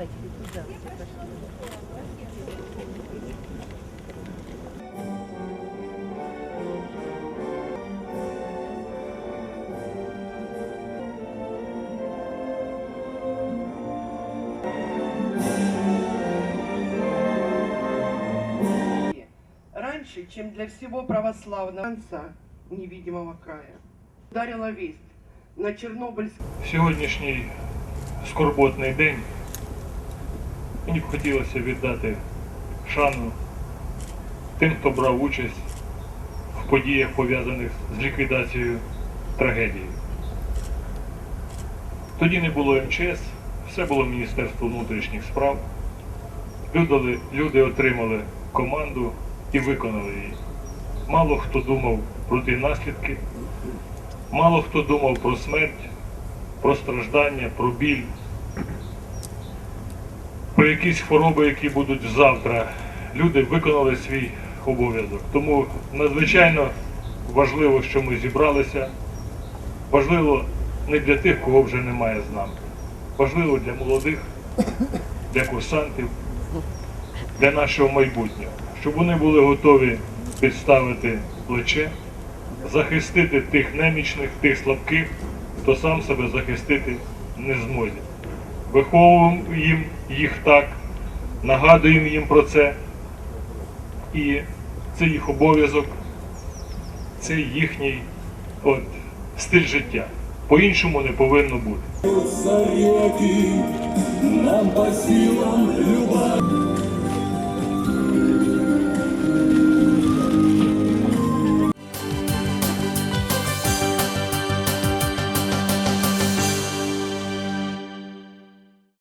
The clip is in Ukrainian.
Давайте туда все пошли. раньше, чем для всего православного конца невидимого края. Ударила весть на Чернобыльск. Сьогоднішній скорботний день мені б хотілося віддати шану тим, хто брав участь в подіях, пов'язаних з ліквідацією трагедії. Тоді не було МЧС, все було Міністерство внутрішніх справ. Люди, люди отримали команду і виконали її. Мало хто думав про ті наслідки, мало хто думав про смерть, про страждання, про біль, про якісь хвороби, які будуть завтра. Люди виконали свій обов'язок. Тому надзвичайно важливо, що ми зібралися. Важливо не для тих, кого вже немає з нами. Важливо для молодих, для курсантів, для нашого майбутнього, щоб вони були готові підставити плече, захистити тих немічних, тих слабких, хто сам себе захистити не зможе. Виховуємо їм їх так, нагадуємо їм про це. І це їх обов'язок, це їхній от, стиль життя. По-іншому не повинно бути.